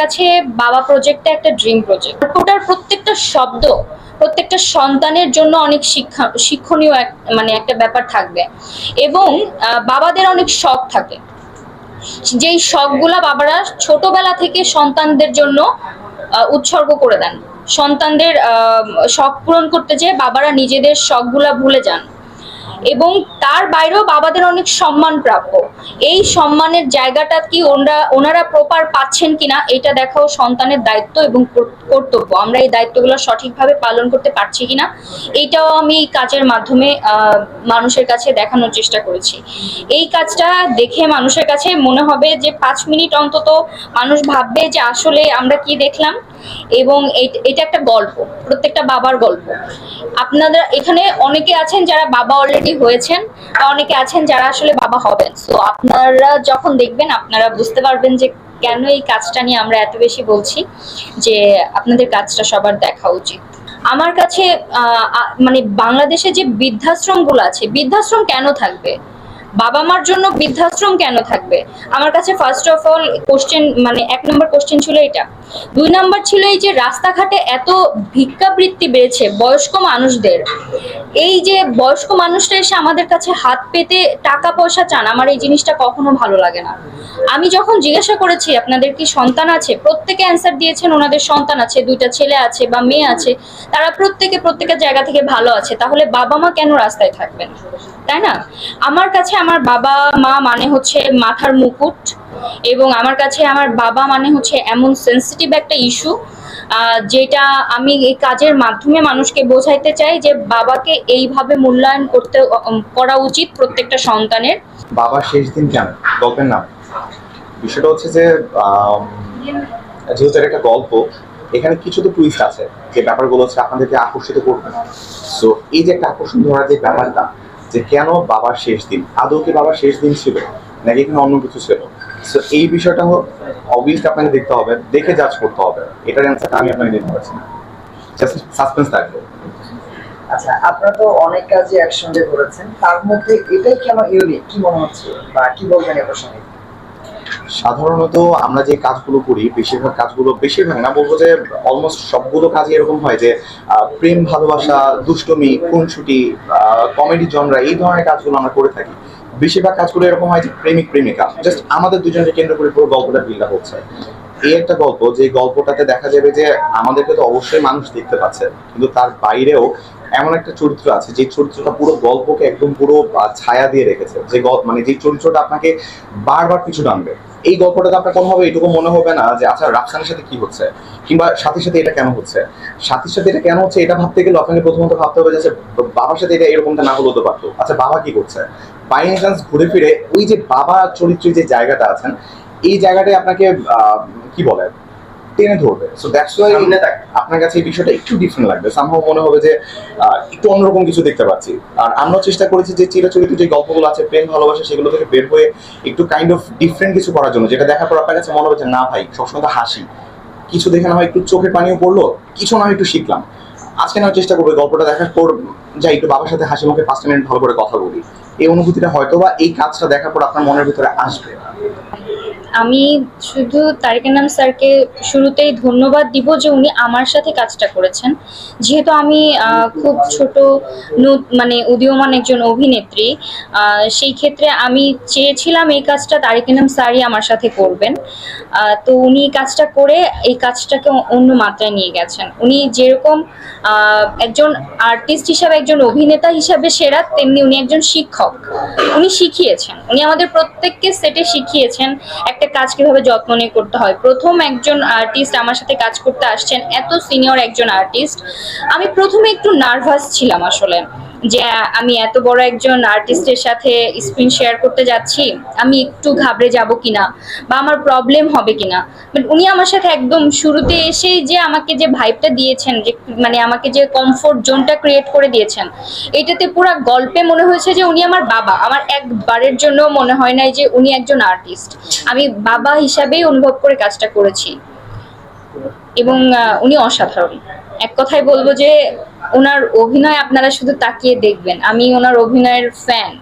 কাছে বাবা প্রজেক্টটা একটা ড্রিম প্রজেক্ট ওটার প্রত্যেকটা শব্দ, প্রত্যেকটা সন্তানের জন্য অনেক শিক্ষা, শিক্ষণীয় এক মানে একটা ব্যাপার থাকবে। এবং বাবাদের অনেক শখ থাকে। যেই শখগুলা বাবারা ছোটবেলা থেকে সন্তানদের জন্য উৎসর্গ করে দেন। সন্তানদের শখ পূরণ করতে যেয়ে বাবারা নিজেদের শখগুলা ভুলে যান। এবং তার বাইরেও বাবাদের অনেক সম্মান প্রাপ্য। এই সম্মানের জায়গাটা কি ওনারা ওনারা প্রপার পাচ্ছেন কিনা, এটা দেখাও সন্তানের দায়িত্ব এবং কর্তব্য। আমরা এই দায়িত্বগুলো সঠিকভাবে পালন করতে পারছি কিনা এইটাও আমি এই কাজের মাধ্যমে মানুষের কাছে দেখানোর চেষ্টা করেছি। এই কাজটা দেখে মানুষের কাছে মনে হবে যে পাঁচ মিনিট অন্তত মানুষ ভাববে যে আসলে আমরা কি দেখলাম। এবং এটা একটা গল্প, প্রত্যেকটা বাবার গল্প। আপনারা এখানে অনেকে আছেন যারা বাবা অলরেডি হয়েছেন অনেকে আছেন যারা আসলে বাবা হবেন। তো আপনারা যখন দেখবেন, আপনারা বুঝতে পারবেন যে কেন এই কাজটা নিয়ে আমরা এত বেশি বলছি যে আপনাদের কাজটা সবার দেখা উচিত। আমার কাছে মানে বাংলাদেশে যে বৃদ্ধাশ্রমগুলো আছে, বৃদ্ধাশ্রম কেন থাকবে? বাবা মার জন্য বৃদ্ধাশ্রম কেন থাকবে? আমার কাছে ফার্স্ট অফ অল কোশ্চেন মানে এক নম্বর কোশ্চেন ছিল এটা। দুই নম্বর ছিল এই যে রাস্তাঘাটে এত ভিক্ষাবৃত্তি বেড়েছে বয়স্ক মানুষদের। এই যে বয়স্ক মানুষরা এসে আমাদের কাছে হাত পেতে টাকা পয়সা চান, আমার এই জিনিসটা কখনো ভালো লাগে না। আমি যখন জিজ্ঞাসা করেছি, আপনাদের কি সন্তান আছে? প্রত্যেকে অ্যান্সার দিয়েছেন, ওনাদের সন্তান আছে, দুইটা ছেলে আছে বা মেয়ে আছে। তারা প্রত্যেকে প্রত্যেকের জায়গা থেকে ভালো আছে। তাহলে বাবা মা কেন রাস্তায় থাকবেন? তাই না? আমার কাছে আমার বাবা মা মানে হচ্ছে মাথার মুকুট এবং আমার কাছে আমার বাবা মানে হচ্ছে এমন সেন্সিটিভ একটা ইস্যু যেটা আমি এই কাজের মাধ্যমে মানুষকে বোঝাইতে চাই যে বাবাকে এইভাবে মূল্যায়ন করতে করা উচিত প্রত্যেকটা সন্তানের। বাবার শেষ দিন কেন? গল্পের নাম বিষয়টা হচ্ছে যে যেহেতু একটা গল্প, এখানে কিছু তো টুইস্ট আছে। যে ব্যাপারগুলো হচ্ছে আপনাদেরকে আকর্ষিত করবে। সো এই যে একটা আকর্ষণ ধরার যে ব্যাপারটা, যে কেন বাবার শেষ দিন? আদৌ কি বাবার শেষ দিন ছিল? নাকি এখানে অন্য কিছু ছিল? সো এই বিষয়টা অবভিয়াসলি আপনাকে দেখতে হবে দেখে জাজ করতে হবে। এটার অ্যান্সারটা আমি আপনাকে দিতে পারছি না। জাস্ট সাসপেন্স থাকবে। আচ্ছা আপনারা তো অনেক কাজই একসঙ্গে করেছেন। তার মধ্যে এটাই কেন ইউনিক কি মনে হচ্ছে? বা কি বলবেন এ প্রসঙ্গে? সাধারণত আমরা যে কাজগুলো করি বেশিরভাগ কাজগুলো বেশিরভাগ না বলব যে অলমোস্ট সবগুলো কাজই এরকম হয় যে প্রেম ভালোবাসা দুষ্টমি খুনছুটি কমেডি জনরা এই ধরনের কাজগুলো আমরা করে থাকি। বেশিরভাগ কাজগুলো এরকম হয় যে প্রেমিক, প্রেমিকা। জাস্ট আমাদের দুজনকে কেন্দ্র করে পুরো গল্পটা বিল্ড হচ্ছে। এই একটা গল্প, যে গল্পটাতে দেখা যাবে যে আমাদেরকে তো অবশ্যই মানুষ দেখতে পাচ্ছে, কিন্তু তার বাইরেও এমন একটা চরিত্র আছে, যে চরিত্রটা পুরো গল্পকে একদম পুরো ছায়া দিয়ে রেখেছে। যে মানে যে চরিত্রটা আপনাকে বারবার পিছু টানবে। এই গল্পটাতে আপনার কোনোভাবে এটুকু মনে হবে না যে আচ্ছা রাফসানের সাথে কি হচ্ছে? কিংবা সাথে সাথে এটা কেন হচ্ছে? সাথে সাথে এটা কেন হচ্ছে? এটা ভাবতে গেলে আপনাকে প্রথমত ভাবতে হবে যে আচ্ছা, বাবার সাথে এটা এরকমটা না হলেও তো পারতো। আচ্ছা বাবা কি করছে? বাই চান্স ঘুরে ফিরে ওই যে বাবা চরিত্রের যে জায়গাটা আছেন এই জায়গাটাই আপনাকে কি বলে? টেনে ধরবে। সো দ্যাটস ওয়াই আপনার কাছে এই বিষয়টা একটু ডিফারেন্ট লাগবে। সামহাও মনে হবে যে একটু অন্যরকম কিছু দেখতে পাচ্ছি। আর আমরা চেষ্টা করেছি যে চিরাচরিত যে গল্পগুলো আছে প্রেম ভালোবাসা সেগুলো থেকে বের হয়ে একটু কাইন্ড অফ ডিফারেন্ট কিছু করার জন্য যেটা দেখার পর আপনার কাছে মনে হবে যে না ভাই সবসময় তো হাসি। কিছু দেখে না হয় একটু চোখের পানিও পড়ল কিছু না হয় একটু শিখলাম। আজকে না চেষ্টা করব গল্পটা দেখার পর যাই একটু বাবার সাথে হাসি মুখে পাঁচ মিনিট ভালো করে কথা বলি। এই অনুভূতিটা হয়তো বা এই কাজটা দেখার পর আপনার মনের ভিতরে আসবে। আমি শুধু তারিকের নাম স্যারকে শুরুতেই ধন্যবাদ দিব যে উনি আমার সাথে কাজটা করেছেন। যেহেতু আমি খুব ছোট মানে উদীয়মান একজন অভিনেত্রী সেই ক্ষেত্রে আমি চেয়েছিলাম এই কাজটা তারিকের নাম স্যারই আমার সাথে করবেন। তো উনি কাজটা করে এই কাজটাকে অন্য মাত্রায় নিয়ে গেছেন। উনি যেরকম একজন আর্টিস্ট হিসাবে, একজন অভিনেতা হিসাবে সেরা, তেমনি উনি একজন শিক্ষক। উনি শিখিয়েছেন। উনি আমাদের প্রত্যেককে সেটে শিখিয়েছেন একটা কাজ কীভাবে যত্ন নিয়ে করতে হয়? প্রথম একজন আর্টিস্ট আমার সাথে কাজ করতে আসছেন, এত সিনিয়র একজন আর্টিস্ট আমি প্রথমে একটু নার্ভাস ছিলাম আসলে। যে আমি এত বড় একজন আর্টিস্টের সাথে স্ক্রিন শেয়ার করতে যাচ্ছি, আমি একটু ঘাবড়ে যাব কিনা বা আমার প্রবলেম হবে কিনা? বাট উনি আমার সাথে একদম শুরুতে এসেই যে আমাকে যে ভাইবটা দিয়েছেন, যে মানে আমাকে যে কমফোর্ট জোনটা ক্রিয়েট করে দিয়েছেন, এটাতে পুরো গল্পে মনে হয়েছে যে উনি আমার বাবা। আমার একবারের জন্য মনে হয় নাই যে উনি একজন আর্টিস্ট আমি বাবা হিসাবেই অনুভব করে কাজটা করেছি। এবং উনি অসাধারণ। এক কথায় বলব যে, ওনার অভিনয় আপনারা শুধু তাকিয়ে দেখবেন। আমি ওনার অভিনয়ের ফ্যান